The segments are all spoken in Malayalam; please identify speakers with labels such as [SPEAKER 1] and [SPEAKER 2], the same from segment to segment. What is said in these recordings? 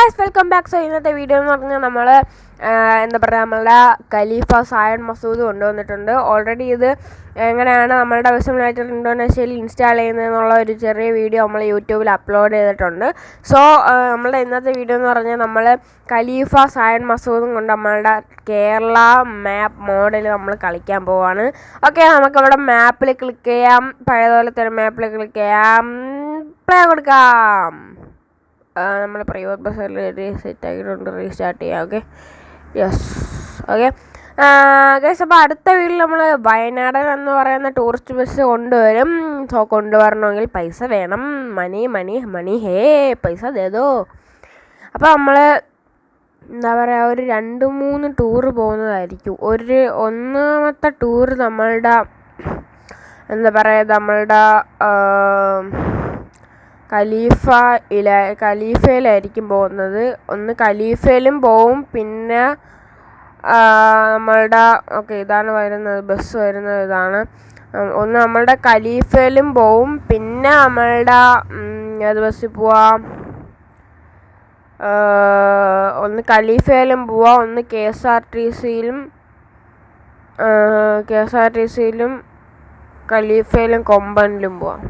[SPEAKER 1] ഗൈസ് വെൽക്കം ബാക്ക് സോ ഇന്നത്തെ വീഡിയോ എന്ന് പറഞ്ഞാൽ നമ്മൾ എന്താ പറയുക നമ്മളുടെ ഖലീഫ സായൺ മസൂദ് കൊണ്ടുവന്നിട്ടുണ്ട്. ഓൾറെഡി ഇത് എങ്ങനെയാണ് നമ്മളുടെ ആവശ്യമായിട്ട് വെച്ചാൽ ഇൻസ്റ്റാൾ ചെയ്യുന്നതെന്നുള്ള ഒരു ചെറിയ വീഡിയോ നമ്മൾ യൂട്യൂബിൽ അപ്ലോഡ് ചെയ്തിട്ടുണ്ട്. സോ നമ്മളുടെ ഇന്നത്തെ വീഡിയോ എന്ന് പറഞ്ഞാൽ നമ്മൾ ഖലീഫ സായൺ മസൂദും കൊണ്ട് നമ്മളുടെ കേരള മാപ്പ് മോഡൽ നമ്മൾ കളിക്കാൻ പോവാണ്. ഓക്കെ നമുക്കവിടെ മാപ്പിൽ ക്ലിക്ക് ചെയ്യാം. പഴയതുപോലെ തന്നെ മാപ്പിൽ ക്ലിക്ക് ചെയ്യാം. പ്ലേ കൊടുക്കാം. നമ്മൾ പ്രൈവറ്റ് ബസ്സിൽ സെറ്റ് ആക്കിയിട്ടുണ്ട് റീസ്റ്റാർട്ട് ചെയ്യാം ഓക്കെ യെസ് ഓക്കെ ഗൈസ് അപ്പോൾ അടുത്ത വീട്ടിൽ നമ്മൾ വയനാടൻ എന്ന് പറയുന്ന ടൂറിസ്റ്റ് ബസ് കൊണ്ടുവരും. സോ കൊണ്ടുവരണമെങ്കിൽ പൈസ വേണം. മണി മണി മണി ഹേ പൈസ തേതോ അപ്പോൾ നമ്മൾ എന്താ പറയുക ഒരു രണ്ട് മൂന്ന് ടൂർ പോകുന്നതായിരിക്കും. ഒരു ഒന്നാമത്തെ ടൂർ നമ്മളുടെ എന്താ പറയുക നമ്മളുടെ ഖലീഫ ഇല ഖലീഫയിലായിരിക്കും പോകുന്നത്. ഒന്ന് ഖലീഫയിലും പോവും. പിന്നെ നമ്മളുടെ ഓക്കെ ഇതാണ് വരുന്നത് ബസ് വരുന്നത് ഇതാണ്. ഒന്ന് നമ്മളുടെ ഖലീഫയിലും പോവും. പിന്നെ നമ്മളുടെ ഏത് ബസ്സിൽ പോവാം? ഒന്ന് ഖലീഫയിലും പോവാം. ഒന്ന് കെ എസ് ആർ ടി സിയിലും കെ എസ് ആർ ടി സിയിലും ഖലീഫയിലും കൊമ്പനിലും പോവാം.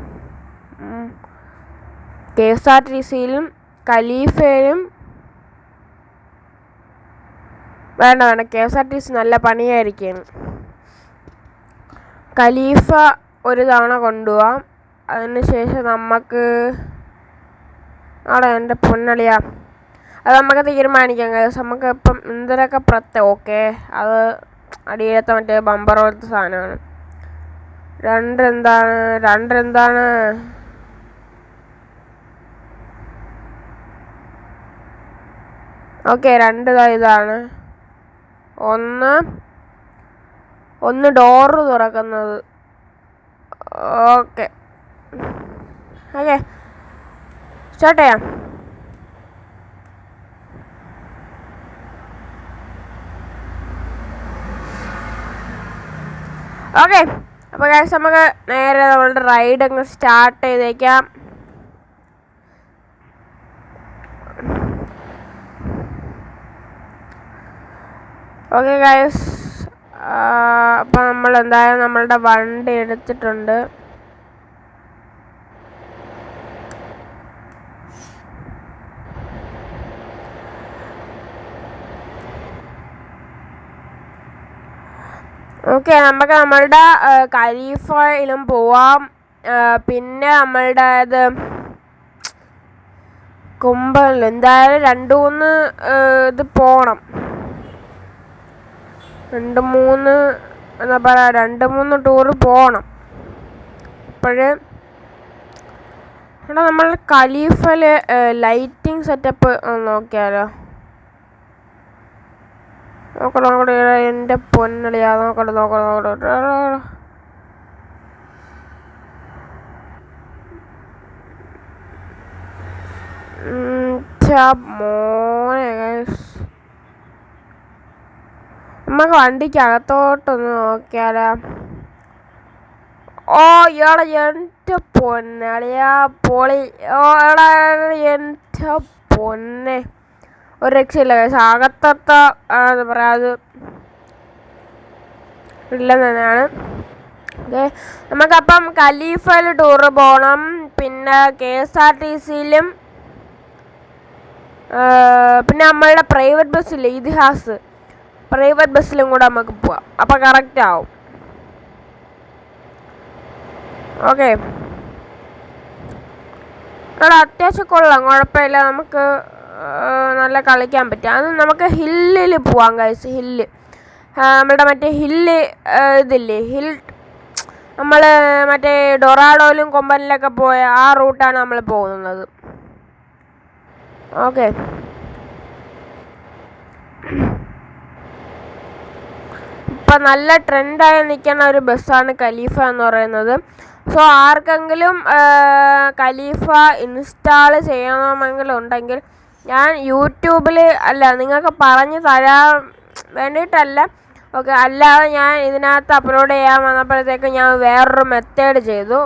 [SPEAKER 1] കെ എസ് ആർ ടി സിയിലും ഖലീഫയിലും വേണ്ട വേണ്ട K S R T C നല്ല പണിയായിരിക്കും. ഖലീഫ ഒരു തവണ കൊണ്ടുപോവാം. അതിനുശേഷം നമുക്ക് അവിടെ എന്റെ പൊന്നളിയാ. അത് നമുക്ക് തീരുമാനിക്കാം നമുക്ക് ഇപ്പം എന്തിനൊക്കെ പ്രത്യ ഓക്കെ അത് അടിയിലത്തെ മറ്റേ ബമ്പർ പോലത്തെ സാധനമാണ്. രണ്ട് എന്താണ് രണ്ട് എന്താണ് ഓക്കെ രണ്ട് ഇതാണ്. ഒന്ന് ഒന്ന് ഡോറ് തുറക്കുന്നത്. ഓക്കെ. ഓക്കെ. Start okay. അപ്പോൾ കാശ് നമുക്ക് നേരെ നമ്മളുടെ റൈഡ് അങ്ങ് സ്റ്റാർട്ട് ചെയ്തേക്കാം. ഓക്കെ ഗൈസ് അപ്പോൾ നമ്മൾ എന്തായാലും നമ്മളുടെ വണ്ടി എടുത്തിട്ടുണ്ട്. ഓക്കെ നമുക്ക് നമ്മളുടെ കരീഫയിലും പോവാം. പിന്നെ നമ്മളുടെ ഇത് കുമ്പനിലും എന്തായാലും രണ്ട് മൂന്ന് ഇത് പോകണം രണ്ട് മൂന്ന് എന്നാ പറയാ രണ്ട് മൂന്ന് ടൂറ് പോകണം അപ്പോഴേ ഇവിടെ നമ്മൾ കലീഫലെ ലൈറ്റിംഗ് സെറ്റപ്പ് നോക്കിയാലോ? നോക്കണം നോക്കട്ടെ എന്റെ പൊന്നളിയാ നോക്കട്ടെ നോക്കട്ടെ നോക്കട്ടെ മോനെ നമുക്ക് വണ്ടിക്ക് അകത്തോട്ടൊന്ന് നോക്കിയാലോ. ഓ ഇയാളെ എന്റെ പൊന്നളിയാ പൊളി. ഓ എന്റെ പൊന്നെ. ഒരു രക്ഷയില്ല പക്ഷെ അകത്തത്ത എന്താ പറയുക അത് ഇല്ലെന്ന് തന്നെയാണ്. ഓക്കെ നമുക്കപ്പം ഖലീഫയിൽ ടൂറ് പോകണം പിന്നെ കെ എസ് ആർ ടി സിയിലും പിന്നെ നമ്മളുടെ പ്രൈവറ്റ് ബസ്സില്ലേ ഇതിഹാസ്. പ്രൈവറ്റ് ബസ്സിലും കൂടെ നമുക്ക് പോവാം. അപ്പം കറക്റ്റ് ആവും. ഓക്കെ അവിടെ അത്യാവശ്യം കൊള്ളാം. കുഴപ്പമില്ല. നമുക്ക് നല്ല കളിക്കാൻ പറ്റും. അത് നമുക്ക് ഹില്ലിൽ പോവാം കഴിച്ച് ഹില്ല്. നമ്മളുടെ മറ്റേ ഹില്ല് ഇതില്ലേ? ഹിൽ നമ്മൾ മറ്റേ ഡൊറാഡോയിലും കൊമ്പനിലൊക്കെ പോയ ആ റൂട്ടാണ് നമ്മൾ പോകുന്നത്. ഓക്കെ ഇപ്പം നല്ല ട്രെൻഡായി നിൽക്കുന്ന ഒരു ബസ്സാണ് കലീഫ എന്ന് പറയുന്നത്. സോ ആർക്കെങ്കിലും കലീഫ ഇൻസ്റ്റാൾ ചെയ്യണമെങ്കിൽ ഉണ്ടെങ്കിൽ ഞാൻ യൂട്യൂബിൽ അല്ല നിങ്ങൾക്ക് പറഞ്ഞു തരാൻ വേണ്ടിയിട്ടല്ല. ഓക്കെ അല്ലാതെ ഞാൻ ഇതിനകത്ത് അപ്ലോഡ് ചെയ്യാൻ വന്നപ്പോഴത്തേക്ക് ഞാൻ വേറൊരു മെത്തേഡ് ചെയ്തു.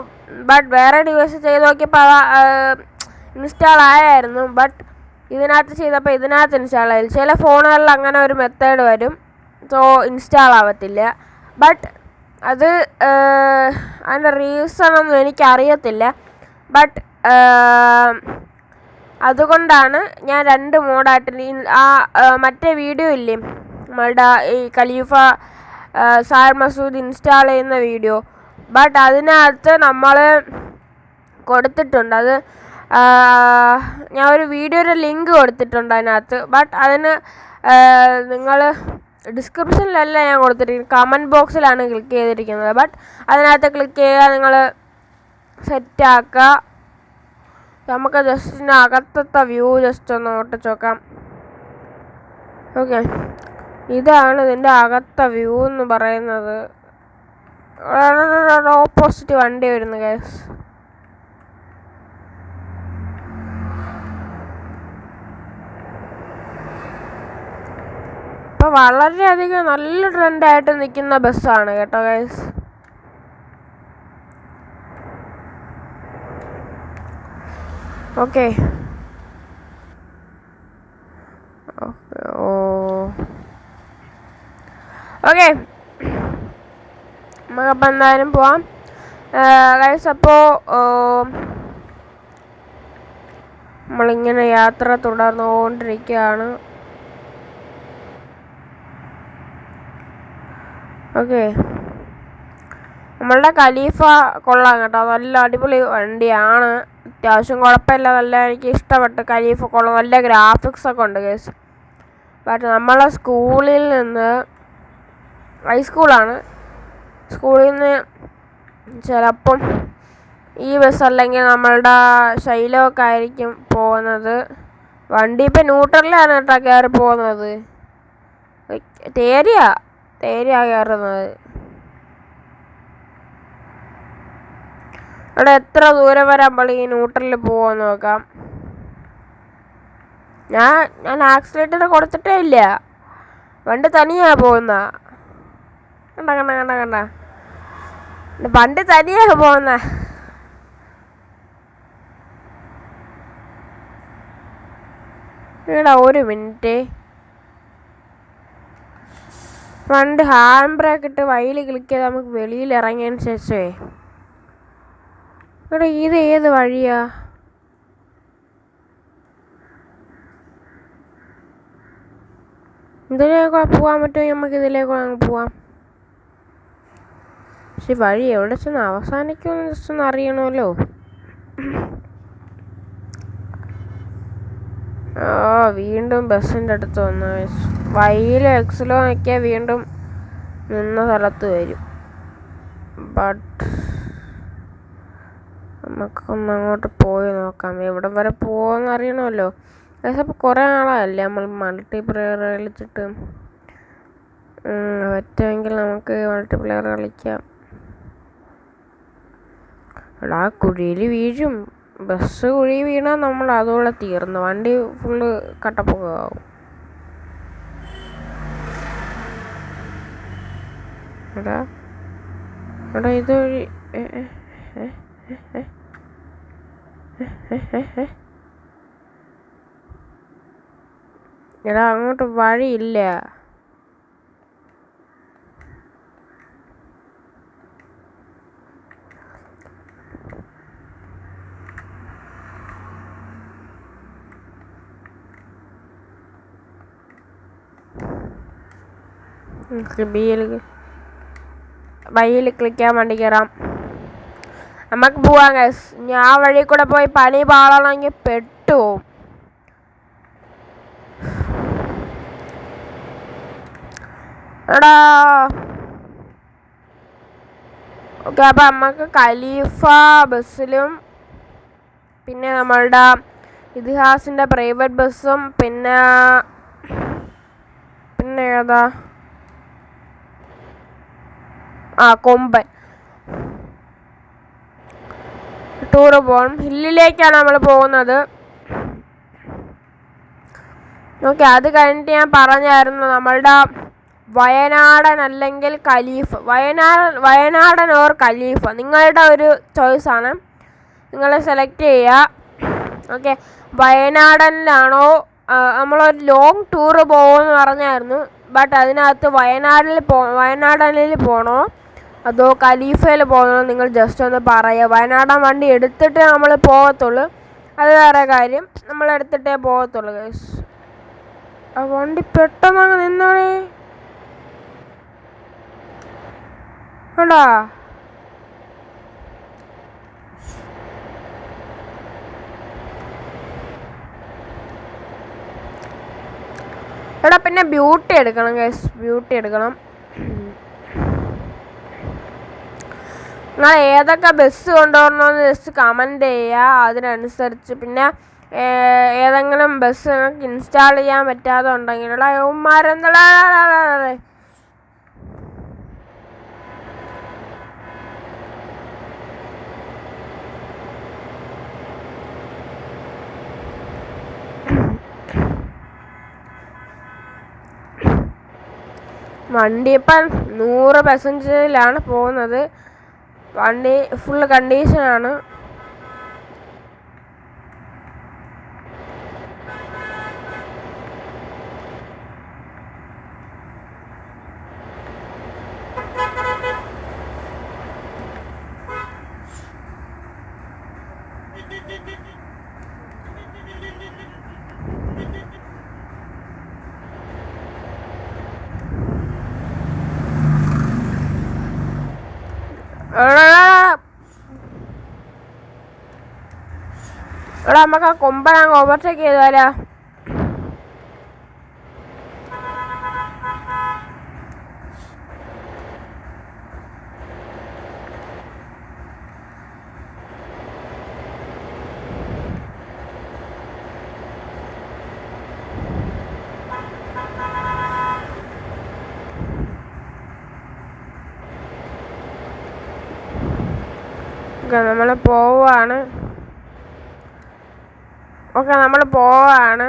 [SPEAKER 1] ബട്ട് വേറെ ഡിവൈസ് ചെയ്ത് നോക്കിയപ്പോൾ ഇൻസ്റ്റാൾ ആയായിരുന്നു. ബട്ട് ഇതിനകത്ത് ചെയ്തപ്പോൾ ഇതിനകത്ത് ഇൻസ്റ്റാൾ ആയി. ചില ഫോണുകളിൽ അങ്ങനെ ഒരു മെത്തേഡ് വരും. സോ ഇൻസ്റ്റാൾ ആവത്തില്ല. ബട്ട് അത് അതിന്റെ റീസൺ ഒന്നും എനിക്കറിയത്തില്ല. ബട്ട് അതുകൊണ്ടാണ് ഞാൻ രണ്ട് മോഡായിട്ട് ആ മറ്റേ വീഡിയോ ഇല്ലേ? നമ്മളുടെ ഈ ഖലീഫ സാർ മസൂദ് ഇൻസ്റ്റാൾ ചെയ്യുന്ന വീഡിയോ ബട്ട് അതിനകത്ത് നമ്മൾ കൊടുത്തിട്ടുണ്ട്. അത് ഞാൻ ഒരു വീഡിയോയുടെ ലിങ്ക് കൊടുത്തിട്ടുണ്ട് അതിനകത്ത്. ബട്ട് അതിന് നിങ്ങൾ ഡിസ്ക്രിപ്ഷനിലല്ല ഞാൻ കൊടുത്തിരിക്കുന്നത് കമന്റ് ബോക്സിലാണ് ക്ലിക്ക് ചെയ്തിരിക്കുന്നത്. ബട്ട് അതിനകത്ത് ക്ലിക്ക് ചെയ്യുക നിങ്ങൾ സെറ്റാക്കുക നമുക്ക് ജസ്റ്റ് അകത്തത്തെ വ്യൂ ജസ്റ്റ് ഒന്ന് ഓട്ടിച്ച് നോക്കാം. ഓക്കെ ഇതാണ് ഇതിന്റെ അകത്തെ വ്യൂ എന്ന് പറയുന്നത്. ഓപ്പോസിറ്റ് വണ്ടി വരുന്നു ഗൈസ് ഇപ്പൊ വളരെയധികം നല്ല ട്രെൻഡായിട്ട് നിൽക്കുന്ന ബസ്സാണ് കേട്ടോ ഗൈസ് ഓക്കെ ഓ. ഓക്കെ നമുക്കപ്പോൾ എന്തായാലും പോവാം. ഗൈസ് അപ്പോൾ നമ്മളിങ്ങനെ യാത്ര തുടർന്നുകൊണ്ടിരിക്കുകയാണ്. ഓക്കെ. നമ്മളുടെ ഖലീഫ കൊള്ളാം കേട്ടോ. നല്ല അടിപൊളി വണ്ടിയാണ്. അത്യാവശ്യം കുഴപ്പമില്ല. നല്ല എനിക്ക് ഇഷ്ടപ്പെട്ടു. ഖലീഫ കൊള്ളാം നല്ല ഗ്രാഫിക്സ് ഒക്കെ ഉണ്ട് കേസ് ബട്ട് നമ്മളെ സ്കൂളിൽ നിന്ന് ഹൈസ്കൂളാണ് സ്കൂളിൽ നിന്ന് ചിലപ്പം ഈ ബസ് അല്ലെങ്കിൽ നമ്മളുടെ ശൈലമൊക്കെ ആയിരിക്കും പോകുന്നത്. വണ്ടി ഇപ്പം ന്യൂട്രലിലാണ് കേട്ടോ കയറി പോകുന്നത്. തേരിയാ? തേരിയാ കയറുന്നത് എത്ര ദൂരം വരെ നമ്മൾ ഈ ന്യൂട്രലിൽ പോവാന്ന് നോക്കാം. ഞാൻ ഞാൻ ആക്സിലേറ്റർ കൊടുത്തിട്ടേ ഇല്ല. വണ്ടി തനിയാ പോകുന്ന. കണ്ട കണ്ട കണ്ട കണ്ട. വണ്ടി തനിയാ പോകുന്ന. എടാ ഒരു മിനിറ്റ്. പണ്ട് ഹാൻഡ് ബ്രേക്ക് ഇട്ട് വഴിയിൽ ക്ലിക്ക് ചെയ്ത് നമുക്ക് വെളിയിൽ ഇറങ്ങിയതിന് ശേഷമേ. ഇവിടെ ഇത് ഏത് വഴിയാ? ഇതിലേക്കൂടെ പോകാൻ പറ്റുമെങ്കിൽ നമുക്ക് ഇതിലേക്കൂടെ അങ്ങ് പോവാം. പക്ഷെ വഴി എവിടെ ചെന്ന് അവസാനിക്കുമെന്ന് ജസ്റ്റ് അറിയണമല്ലോ. ആ വീണ്ടും ബസ്സിന്റെ അടുത്ത് വന്നു വൈയിലും എക്സിലോ നോക്കിയാൽ വീണ്ടും നിന്ന സ്ഥലത്ത് വരും. ബട്ട് നമുക്കൊന്ന് അങ്ങോട്ട് പോയി നോക്കാം. എവിടെ വരെ പോകുമെന്ന് അറിയണമല്ലോ. അപ്പോൾ കുറേ ആളല്ലേ നമ്മൾ മൾട്ടിപ്ലെയർ കളിച്ചിട്ട്. പറ്റുമെങ്കിൽ നമുക്ക് മൾട്ടിപ്ലെയർ കളിക്കാം. എടാ കുഴിയിൽ വീഴും. ബസ് കുഴി വീണാൽ നമ്മൾ അതോടെ തീർന്നു. വണ്ടി ഫുള്ള് കട്ടപ്പൊക്കമാവും എടാ എടാ ഏ. എടാ അങ്ങോട്ട് വഴിയില്ല ബിയിൽ വഴിയിൽ ക്ലിക്കാൻ വേണ്ടി കയറാം നമുക്ക് പോവാം ഗൈസ് ഞാൻ വഴി കൂടെ പോയി പനി പാളണമെങ്കിൽ പെട്ടുപോകും എടാ. ഓക്കെ അപ്പം നമുക്ക് ഖലീഫ ബസ്സിലും പിന്നെ നമ്മളുടെ ഇതിഹാസിന്റെ പ്രൈവറ്റ് ബസ്സും പിന്നെ പിന്നെ ഏതാ? ആ കൊമ്പൻ. ടൂറ് പോകണം ഹില്ലിലേക്കാണ് നമ്മൾ പോകുന്നത്. ഓക്കെ അത് കഴിഞ്ഞിട്ട് ഞാൻ പറഞ്ഞായിരുന്നു നമ്മളുടെ വയനാടൻ അല്ലെങ്കിൽ കലീഫ് വയനാടൻ വയനാടൻ ഓർ കലീഫ് നിങ്ങളുടെ ഒരു ചോയ്സാണ് നിങ്ങൾ സെലക്ട് ചെയ്യുക ഓക്കെ വയനാടനിലാണോ നമ്മളൊരു ലോങ് ടൂറ് പോകുമെന്ന് പറഞ്ഞായിരുന്നു. ബട്ട് അതിനകത്ത് വയനാടിൽ പോ വയനാടനിൽ പോകണോ അതോ ഖലീഫയിൽ പോകണോ നിങ്ങൾ ജസ്റ്റ് ഒന്ന് പറയുക. വയനാടൻ വണ്ടി എടുത്തിട്ട് നമ്മൾ പോകത്തുള്ളൂ. അത് വേറെ കാര്യം. നമ്മൾ എടുത്തിട്ടേ പോകത്തുള്ളൂ ഗൈസ് ആ വണ്ടി പെട്ടെന്ന് അങ്ങ് നിന്നോളേ. കണ്ടാ എടാ പിന്നെ ബ്യൂട്ടി എടുക്കണം ഗൈസ് ബ്യൂട്ടി എടുക്കണം. നിങ്ങൾ ഏതൊക്കെ ബസ് കൊണ്ടുവരണമെന്ന് ജസ്റ്റ് കമന്റ് ചെയ്യുക. അതിനനുസരിച്ച് പിന്നെ ഏതെങ്കിലും ബസ് നിങ്ങൾക്ക് ഇൻസ്റ്റാൾ ചെയ്യാൻ പറ്റാതെ ഉണ്ടെങ്കിലുള്ള ഉമ്മാരെന്താ? വണ്ടി ഇപ്പം നൂറ് പാസഞ്ചറിലാണ് പോകുന്നത്. വണ്ടി ഫുള്ള് കണ്ടീഷനാണ് എടാ നമുക്ക് ആ കൊമ്പൻ അങ്ങ് ഓവർടേക്ക് ചെയ്താലോ ഓക്കെ നമ്മൾ പോവാണ് ഓക്കെ നമ്മൾ പോവാണ്.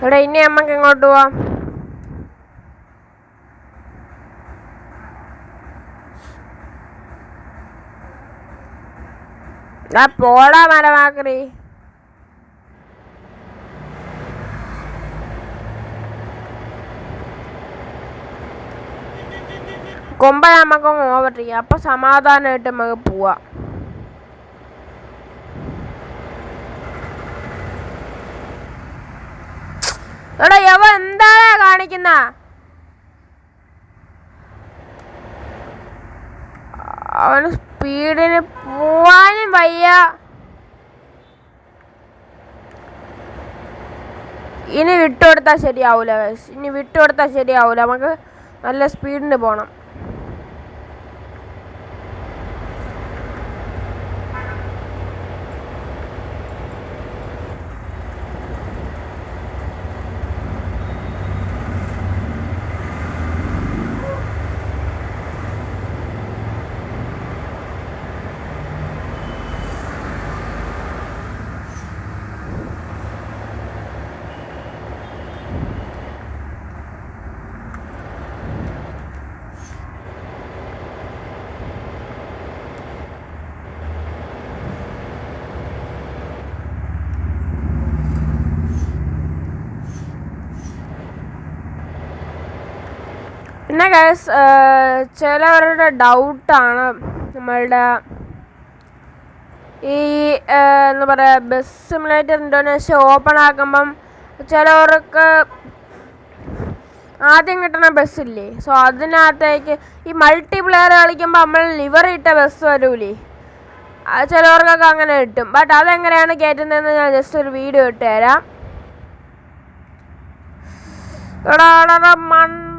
[SPEAKER 1] ഇവിടെ ഇനി നമുക്ക് എങ്ങോട്ട് പോവാം? പോടാ മരമാക്രി കൊമ്പ നമുക്ക് ചെയ്യാം. അപ്പൊ സമാധാനമായിട്ട് നമുക്ക് പോവാം. എടാ യവ എന്താണ് കാണിക്കുന്ന? അവന് സ്പീഡിന് പോവാനും വയ്യ. ഇനി വിട്ടുകൊടുത്താൽ ശരിയാവൂല. ഇനി വിട്ടുകൊടുത്താൽ ശരിയാവൂല. നമുക്ക് നല്ല സ്പീഡിന് പോണം. ഗൈസ് ചിലവരുടെ ഡൗട്ടാണ് നമ്മളുടെ ഈ എന്താ പറയുക ബസ് സിമുലേറ്റർ ഇൻഡോനേഷ്യ ഓപ്പൺ ആക്കുമ്പം ചിലവർക്ക് ആദ്യം കിട്ടുന്ന ബസ്സില്ലേ സോ അതിനകത്തേക്ക് ഈ മൾട്ടി പ്ലെയർ കളിക്കുമ്പോൾ നമ്മൾ ലിവർ ഇട്ട ബസ് വരൂലേ? ചിലവർക്കൊക്കെ അങ്ങനെ കിട്ടും. ബട്ട് അതെങ്ങനെയാണ് കയറ്റുന്നതെന്ന് ഞാൻ ജസ്റ്റ് ഒരു വീഡിയോ ഇട്ട് തരാം. എടാ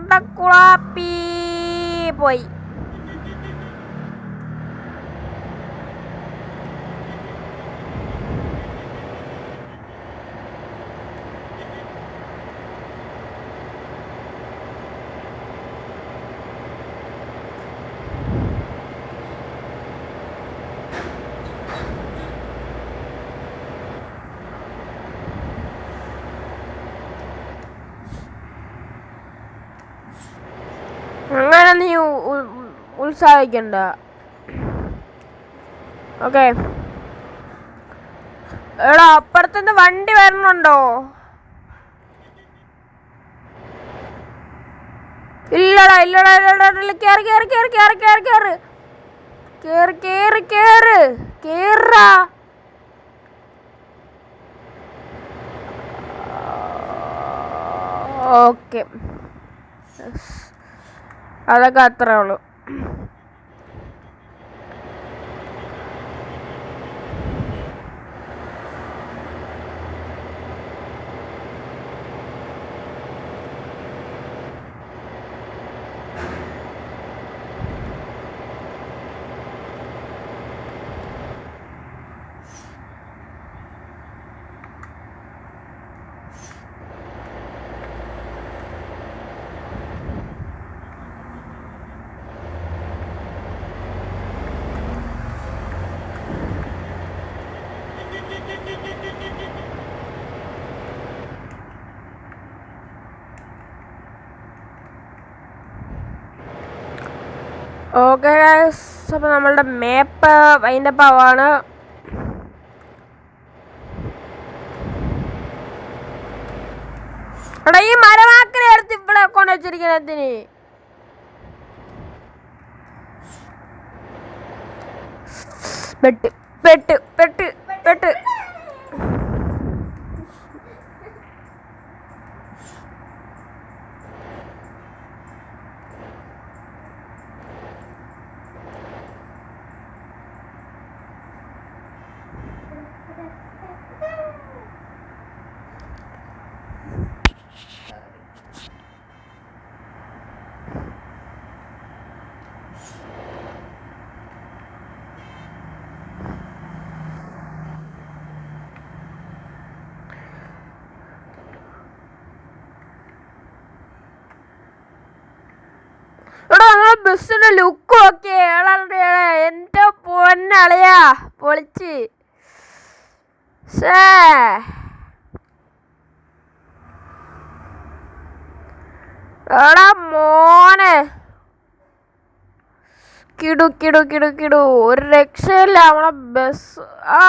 [SPEAKER 1] എടാ, എടാ, ഉത്സാഹിക്കണ്ട. ഓക്കെ എടാ അപ്പുറത്തുനിന്ന് വണ്ടി വരണുണ്ടോ? ഇല്ലടാ ഇല്ലടാ ഇല്ലടാ ഇല്ല കേറി കേറി കേറി കേറി കേറി കേറി. കേറി കേറി കേറ്. കേറാ. ഓക്കെ അതൊക്കെ അത്രേ ഉള്ളൂ. ഓക്കെ അപ്പോൾ നമ്മളുടെ മാപ്പ് അതിന്റെ പാവാണ് എടാ ഈ മരവാക്കിനെ എടുത്ത് ഇവിടെ കൊണ്ടു പെട്ട് പെട്ട് പെട്ട് പെട്ട്. എടാ നമ്മളെ ബസ്സിന്റെ ലുക്കും ഒക്കെ ഏളാ എന്റെ പൊന്നളിയാ പൊളിച്ച്. സേ മോനെ. കിടു കിടു കിടു കിടു. ഒരു രക്ഷയില്ല നമ്മളെ ബസ്. ആ.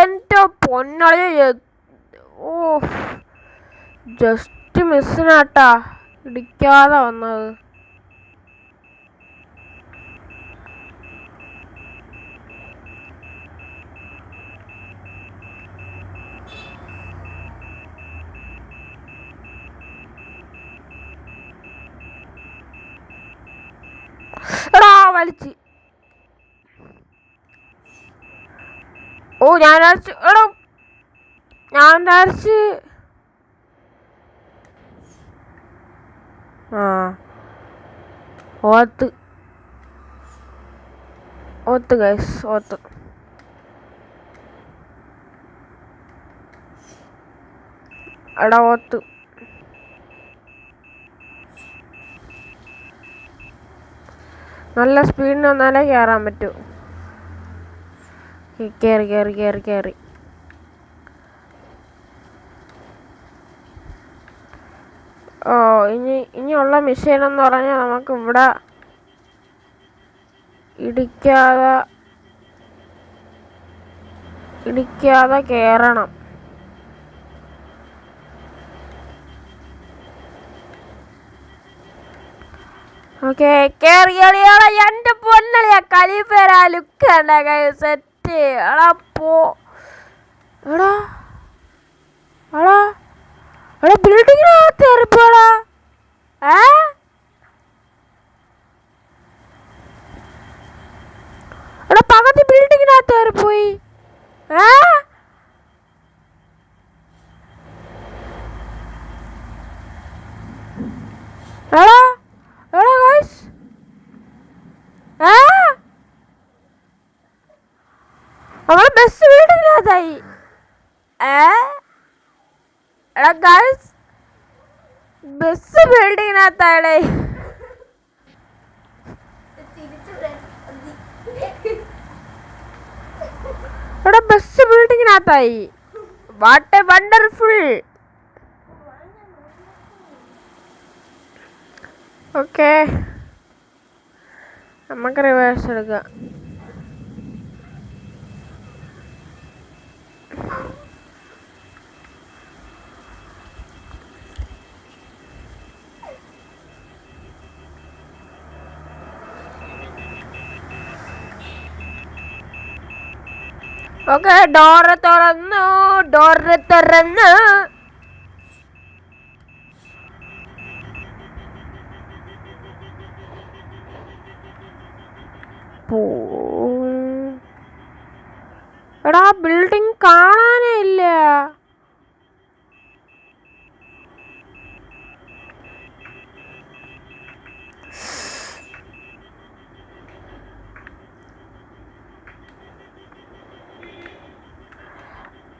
[SPEAKER 1] എന്റെ പൊന്നളിയ ഓ ജസ്റ്റ് മിസ്സിനാട്ടാ. ഇടിക്കാതെ വന്നത്. വലിച്ച്. ഓ ഞാൻ അരച്ച് എടോ. ഞാൻ അരച്ച് ആ. ഓത്ത്. ഓത്ത് ഗൈസ് ഓത്ത്. എടാ ഓത്ത്. നല്ല സ്പീഡിന് വന്നാലേ കയറാൻ പറ്റൂ. കയറി കയറി കയറി കയറി ഓ ഇനി ഇനിയുള്ള മിഷീൻ എന്ന് പറഞ്ഞാൽ നമുക്ക് ഇവിടെ ഇടിക്കാതെ ഇടിക്കാതെ കയറണം ഓക്കെ കയറി കളിയാളെ എന്റെ പൊന്നളിയാ കളി പേരാ ലുക്ക് ഉണ്ടായ സെറ്റ് എടാ പോ. എടാ എടാ എടാ ബിൽഡിങ്ങിനകത്ത് കയറിപ്പോടാ ഏ എടാ പകുതി ബിൽഡിങ്ങിനകത്ത് കയറിപ്പോയി ഏ എടാ എടാ ഗൈസ് ഏ നമ്മളെ ബസ് ബിൽഡിങ്ങിനകത്തായി ഏ? എടാ ഗൈസ് ബസ് ബിൽഡിങ്ങിനകത്തായടേ ഇവിടെ ബസ് ബിൽഡിങ്ങിനകത്തായി വാട്ട് എ വണ്ടർഫുൾ ഓക്കെ നമുക്ക് റിവേഴ്സ് എടുക്കാം. ഓക്കെ ഡോറ് തുറന്നു ഡോറ് തുറന്നു. എടാ ബിൽഡിംഗ് കാണാനേ ഇല്ല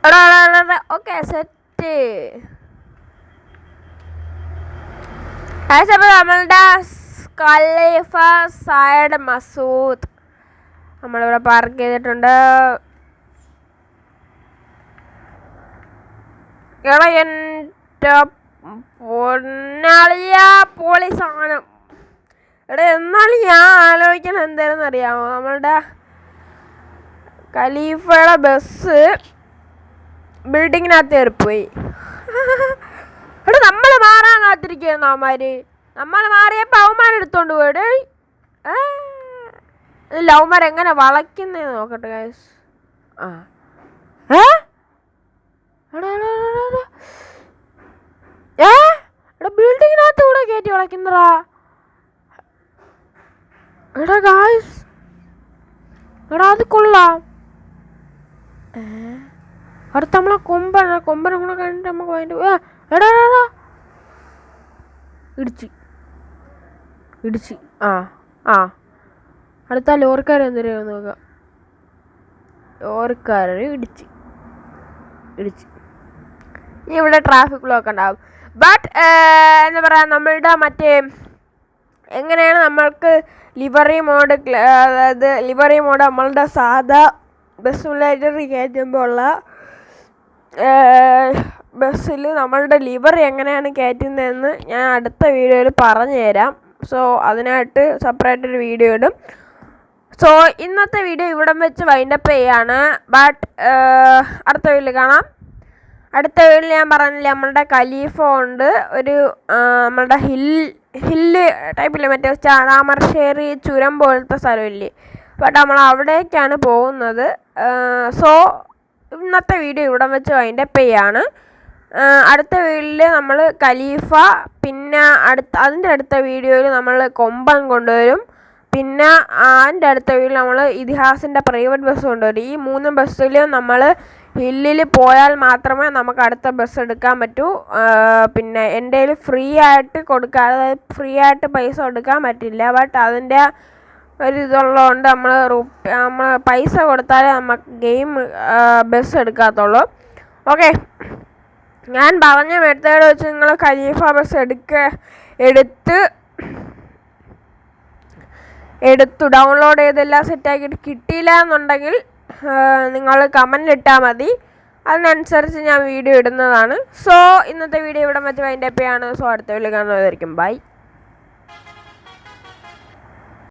[SPEAKER 1] എടാ ഓക്കെ സെറ്റ് അപ്പോൾ നമ്മളുടെ ഖലീഫ സയഡ് മസൂദ് നമ്മളിവിടെ പാർക്ക് ചെയ്തിട്ടുണ്ട്. എടാ എന്റെ പൊന്നാളിയ പോളി സാധനം എടാ എന്നാലും ഞാൻ ആലോചിക്കണം എന്തായിരുന്നു അറിയാമോ നമ്മളുടെ ഖലീഫയുടെ ബസ് ബിൽഡിങ്ങിനകത്ത് കയറിപ്പോയി. എടാ നമ്മൾ മാറാൻ കാത്തിരിക്കുന്നു അവന്മാര്? നമ്മൾ മാറിയപ്പോൾ അവന്മാർ എടുത്തോണ്ട് പോയിട്ട് ലവ്മാർ എങ്ങനെ വളയ്ക്കുന്നതെന്ന് നോക്കട്ടെ ഗൈസ് ആ. എടാ ബിൽഡിങ്ങിനകത്ത് കൂടെ കയറ്റി വളയ്ക്കുന്നതാ. എടാ ഗായ്സ് എടാ അത് കൊള്ളാം. ഏ? അടുത്ത നമ്മളെ കൊമ്പൻ കൊമ്പനെ കൂടെ കഴിഞ്ഞിട്ട് നമുക്ക് അതിന്റെ എടാ എടാ, ഇടിച്ച്. ഇടിച്ച്. ആ ആ. അടുത്ത ലോറിക്കാരൻ എന്തിനാ നോക്കാം ലോറിക്കാരൻ ഇടിച്ച്. ഇടിച്ച്. ഇനി ഇവിടെ ട്രാഫിക് ബ്ലോക്ക് ഉണ്ടാവും. ബട്ട് എന്താ പറയുക നമ്മളുടെ മറ്റേ എങ്ങനെയാണ് നമ്മൾക്ക് ലിവറി മോഡ് അതായത് ലിവറി മോഡ് നമ്മളുടെ സാധാ ബസ് ലൈറ്ററി കയറ്റുമ്പോൾ ഉള്ള ബസ്സിൽ നമ്മളുടെ ലിവർ എങ്ങനെയാണ് കയറ്റുന്നതെന്ന് ഞാൻ അടുത്ത വീഡിയോയിൽ പറഞ്ഞു തരാം സോ അതിനായിട്ട് സെപ്പറേറ്റ് ഒരു വീഡിയോ ഇടും. സോ ഇന്നത്തെ വീഡിയോ ഇവിടം വെച്ച് വൈൻഡപ്പ് ചെയ്യാണ്. ബട്ട് അടുത്ത വീഡിയോയിൽ കാണാം. അടുത്ത വീട്ടിൽ ഞാൻ പറഞ്ഞില്ലേ നമ്മളുടെ കലീഫ ഉണ്ട്. ഒരു നമ്മളുടെ ഹിൽ ഹില്ല് ടൈപ്പില്ലേ മറ്റേ ചാടാമർശ്ശേരി ചുരം പോലത്തെ സ്ഥലമില്ലേ ബട്ട് നമ്മൾ അവിടേക്കാണ് പോകുന്നത്. സോ ഇന്നത്തെ വീഡിയോ ഇവിടെ വെച്ച് വൈൻഡപ്പ് ചെയ്യാണ്. അടുത്ത വീഡിയോയിൽ നമ്മൾ ഖലീഫ പിന്നെ അടുത്ത അതിന്റെ അടുത്ത വീഡിയോയിൽ നമ്മൾ കൊമ്പൻ കൊണ്ടുവരും. പിന്നെ അതിന്റെ അടുത്ത വീട്ടിൽ നമ്മൾ ഇതിഹാസിന്റെ പ്രൈവറ്റ് ബസ് കൊണ്ടുവരും. ഈ മൂന്ന് ബസ്സിലും നമ്മൾ ഹില്ലിൽ പോയാൽ മാത്രമേ നമുക്ക് അടുത്ത ബസ് എടുക്കാൻ പറ്റൂ. പിന്നെ എന്റെ ഫ്രീ ആയിട്ട് കൊടുക്കാതെ ഫ്രീ ആയിട്ട് പൈസ കൊടുക്കാൻ പറ്റില്ല. ബട്ട് അതിന്റെ ഒരു ഇതുള്ളതുകൊണ്ട് നമ്മൾ നമ്മൾ പൈസ കൊടുത്താലേ നമുക്ക് ഗെയിം ബസ് എടുക്കാത്തുള്ളൂ. ഓക്കെ ഞാൻ പറഞ്ഞ മെത്തേഡ് വെച്ച് നിങ്ങൾ ഖലീഫ ബസ് എടുക്ക എടുത്ത് എടുത്തു. ഡൗൺലോഡ് ചെയ്തെല്ലാം സെറ്റാക്കിയിട്ട് കിട്ടിയില്ല എന്നുണ്ടെങ്കിൽ നിങ്ങൾ കമന്റ് ഇട്ടാൽ മതി. അതിനനുസരിച്ച് ഞാൻ വീഡിയോ ഇടുന്നതാണ്. സോ ഇന്നത്തെ വീഡിയോ ഇവിടെ വെച്ച് വൈൻഡപ്പ് ചെയ്യാണ്. സോ അടുത്ത വീഡിയോ കാണുന്നതായിരിക്കും ബൈ